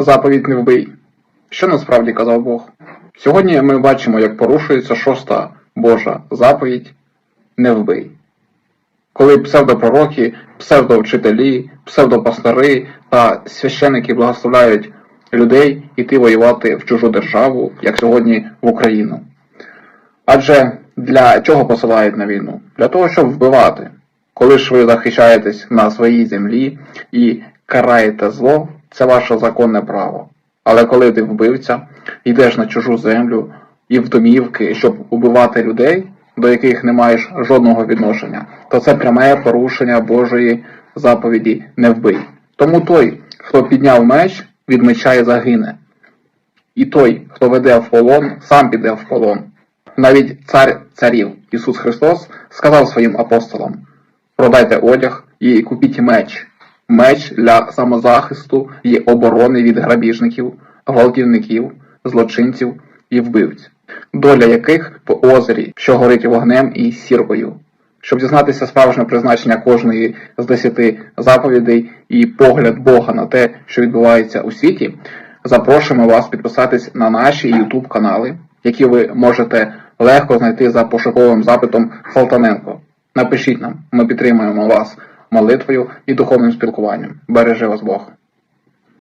заповідь не вбий. Що насправді казав Бог? Сьогодні ми бачимо, як порушується шоста Божа заповідь не вбий. Коли псевдопророки, псевдовчителі, псевдопастори та священики благословляють людей іти воювати в чужу державу, як сьогодні в Україну. Адже для чого посилають на війну? Для того, щоб вбивати. Коли ж ви захищаєтесь на своїй землі і караєте зло, це ваше законне право. Але коли ти вбивця, йдеш на чужу землю і в домівки, щоб убивати людей, до яких не маєш жодного відношення, то це пряме порушення Божої заповіді не вбий. Тому той, хто підняв меч, від меча і загине. І той, хто веде в полон, сам піде в полон. Навіть цар царів Ісус Христос сказав своїм апостолам: продайте одяг і купіть меч. Меч для самозахисту і оборони від грабіжників, гвалтівників, злочинців і вбивць, доля яких по озері, що горить вогнем і сіркою. Щоб дізнатися справжнє призначення кожної з десяти заповідей і погляд Бога на те, що відбувається у світі, запрошуємо вас підписатись на наші YouTube канали, які ви можете легко знайти за пошуковим запитом Салтаненко. Напишіть нам, ми підтримуємо вас молитвою і духовним спілкуванням. Бережи вас Бог!